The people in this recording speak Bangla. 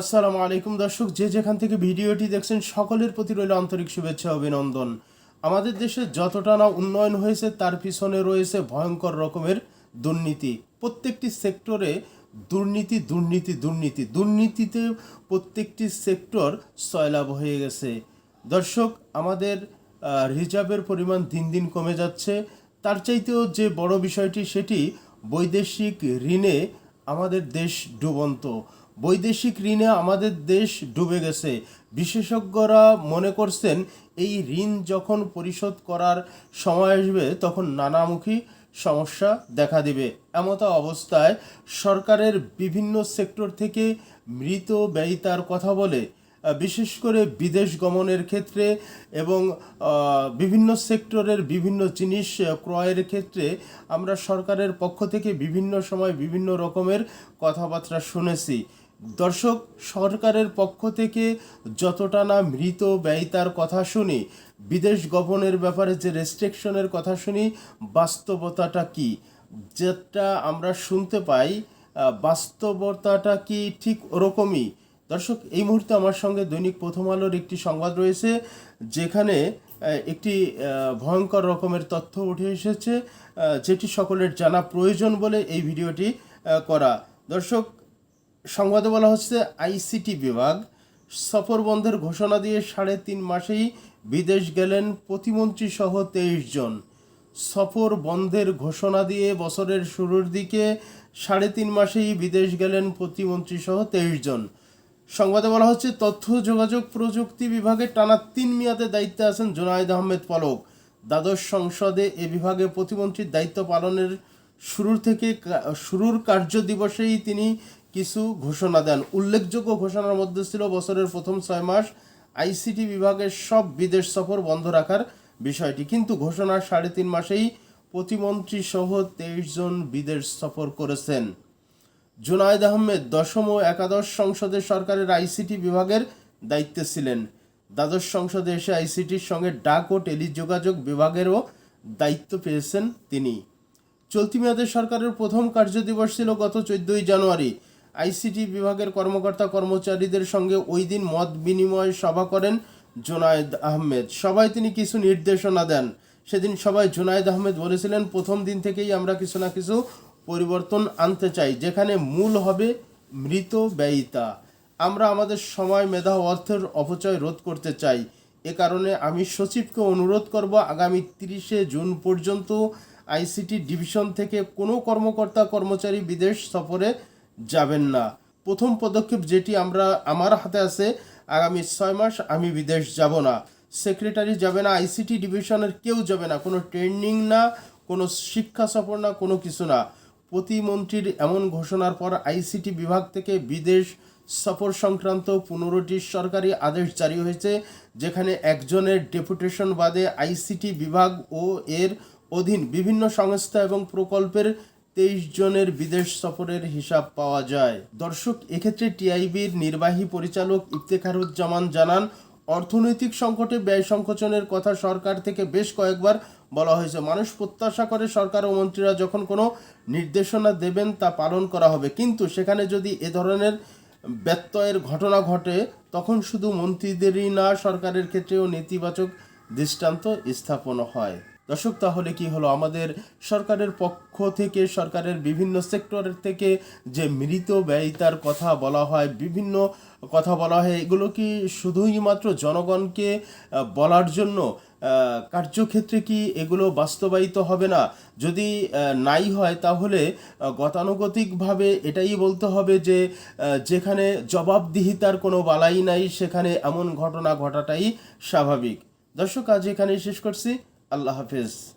আসসালামু আলাইকুম দর্শক, যে যেখান থেকে ভিডিওটি দেখছেন, সকলের প্রতি রইল আন্তরিক শুভেচ্ছা অভিনন্দন। আমাদের দেশে যতটা না উন্নয়ন হয়েছে, তার পিছনে রয়েছে ভয়ঙ্কর রকমের দুর্নীতি। প্রত্যেকটি সেক্টরে দুর্নীতি দুর্নীতি দুর্নীতি, দুর্নীতিতে প্রত্যেকটি সেক্টর সয়লাভ হয়ে গেছে। দর্শক, আমাদের রিজার্ভের পরিমাণ দিন দিন কমে যাচ্ছে। তার চাইতেও যে বড় বিষয়টি, সেটি বৈদেশিক ঋণে আমাদের দেশ ডুবন্ত। বৈদেশিক ঋণে আমাদের দেশ ডুবে গেছে। বিশেষজ্ঞরা মনে করছেন, এই ঋণ যখন পরিশোধ করার সময় আসবে, তখন নানামুখী সমস্যা দেখা দিবে। এমতো অবস্থায় সরকারের বিভিন্ন সেক্টর থেকে মৃত ব্যয়িতার কথা বলে, বিশেষ করে বিদেশ গমনের ক্ষেত্রে এবং বিভিন্ন সেক্টরের বিভিন্ন জিনিস ক্রয়ের ক্ষেত্রে আমরা সরকারের পক্ষ থেকে বিভিন্ন সময় বিভিন্ন রকমের কথাবার্তা শুনেছি। দর্শক, সরকারের পক্ষ থেকে যতটা না মৃত ব্যয়িতার কথা শুনি, বিদেশ গমনের ব্যাপারে যে রেস্ট্রিকশনের কথা শুনি, বাস্তবতাটা কি? যেটা আমরা শুনতে পাই বাস্তবতাটা কি ঠিক ওরকমই? দর্শক, এই মুহূর্তে আমার সঙ্গে দৈনিক প্রথম আলোর একটি সংবাদ রয়েছে, যেখানে একটি ভয়ঙ্কর রকমের তথ্য উঠে এসেছে যেটি সকলের জানা প্রয়োজন বলে এই ভিডিওটি করা। দর্শক সংবাদে বলা হচ্ছে, আইসিটি বিভাগ সফর বন্ধের ঘোষণা দিয়ে সাড়ে তিন মাসেই বিদেশ গেলেন প্রতিমন্ত্রী সহ তেইশ জন। সফর বন্ধের ঘোষণা দিয়ে বছরের শুরুর দিকে সাড়ে তিন মাসেই বিদেশ গেলেন প্রতিমন্ত্রী সহ তেইশ জন। সংবাদে বলা হচ্ছে, তথ্য, যোগাযোগ প্রযুক্তি বিভাগে টানা তিন মেয়াদে দায়িত্বে আছেন জোনায়েদ আহমেদ পলক। দ্বাদশ সংসদে এ বিভাগে প্রতিমন্ত্রীর দায়িত্ব পালনের শুরুর থেকে শুরুর কার্য দিবসেই তিনি কিছু ঘোষণা দেন। উল্লেখযোগ্য ঘোষণার মধ্যে ছিল, বছরের প্রথম ছয় মাস আইসিটি বিভাগের সব বিদেশ সফর বন্ধ রাখার বিষয়টি। কিন্তু ঘোষণার সাড়ে তিন মাসেই প্রতিমন্ত্রী সহ তেইশ জন বিদেশ সফর করেছেন। জুনায়েদ আহমেদ দশম ও একাদশ সংসদের সরকারের আইসিটি বিভাগের দায়িত্বে ছিলেন। দ্বাদশ সংসদে এসে আইসিটির সঙ্গে ডাক ও টেলিযোগাযোগ বিভাগেরও দায়িত্ব পেয়েছেন তিনি। চলতি মেয়াদের সরকারের প্রথম কার্যদিবস ছিল গত চোদ্দই জানুয়ারি। আইসিটি বিভাগের কর্মকর্তা কর্মচারীদের সঙ্গে ওই দিন মত বিনিময় সভা করেন জোনায়েদ আহমেদ। সবাই তিনি কিছু নির্দেশনা দেন। সেদিন সবাই জোনায়েদ আহমেদ বলেছিলেন, প্রথম দিন থেকেই আমরা কিছু না কিছু পরিবর্তন আনতে চাই, যেখানে মূল হবে মৃত ব্যয়িতা। আমরা আমাদের সময়, মেধা অর্থের অপচয় রোধ করতে চাই। এ কারণে আমি সচিবকে অনুরোধ করব, আগামী তিরিশে জুন পর্যন্ত আইসিটি ডিভিশন থেকে কোনো কর্মকর্তা, কর্মচারী বিদেশ সফরে যাবেন না। প্রথম পদক্ষেপ যেটি আমরা, আমার হাতে আছে, আগামী ছয় মাস আমি বিদেশ যাব না। সেক্রেটারি যাবে না, আইসিটি ডিভিশনের কেউ যাবে না। কোনো ট্রেনিং না, কোনো শিক্ষা সফর না, কোনো কিছু না। প্রতিমন্ত্রীর এমন ঘোষণার পর আইসিটি বিভাগ থেকে বিদেশ সফর সংক্রান্ত পনেরোটি সরকারি আদেশ জারি হয়েছে, যেখানে একজনের ডেপুটেশন বাদে আইসিটি বিভাগ ও এর অধীন বিভিন্ন সংস্থা এবং প্রকল্পের তেইশ জনের বিদেশ সফরের হিসাব পাওয়া যায়। দর্শক, এক্ষেত্রে টিআইবির নির্বাহী পরিচালক ইফতেখারুজ্জামান জানান, অর্থনৈতিক সংকটে ব্যয় সংকোচনের কথা সরকার থেকে বেশ কয়েকবার বলা হয়েছে। মানুষ প্রত্যাশা করে সরকার ও মন্ত্রীরা যখন কোনো নির্দেশনা দেবেন তা পালন করা হবে। কিন্তু সেখানে যদি এ ধরনের ব্যত্যয়ের ঘটনা ঘটে, তখন শুধু মন্ত্রীদেরই না, সরকারের ক্ষেত্রেও নেতিবাচক দৃষ্টান্ত স্থাপন হয়। দর্শক, তাহলে কি হলো? আমাদের সরকারের পক্ষ থেকে, সরকারের বিভিন্ন সেক্টরের থেকে যে মৃত ব্যয়িতার কথা বলা হয়, বিভিন্ন কথা বলা হয়, এগুলো কি শুধুই মাত্র জনগণকে বলার জন্য? কার্যক্ষেত্রে কি এগুলো বাস্তবায়িত হবে না? যদি নাই হয়, তাহলে গতানুগতিকভাবে এটাই বলতে হবে যে যেখানে জবাবদিহিতার কোনো বালাই নাই, সেখানে এমন ঘটনা ঘটাটাই স্বাভাবিক। দর্শক, আজ এখানেই শেষ করছি। আল্লাহ হাফেজ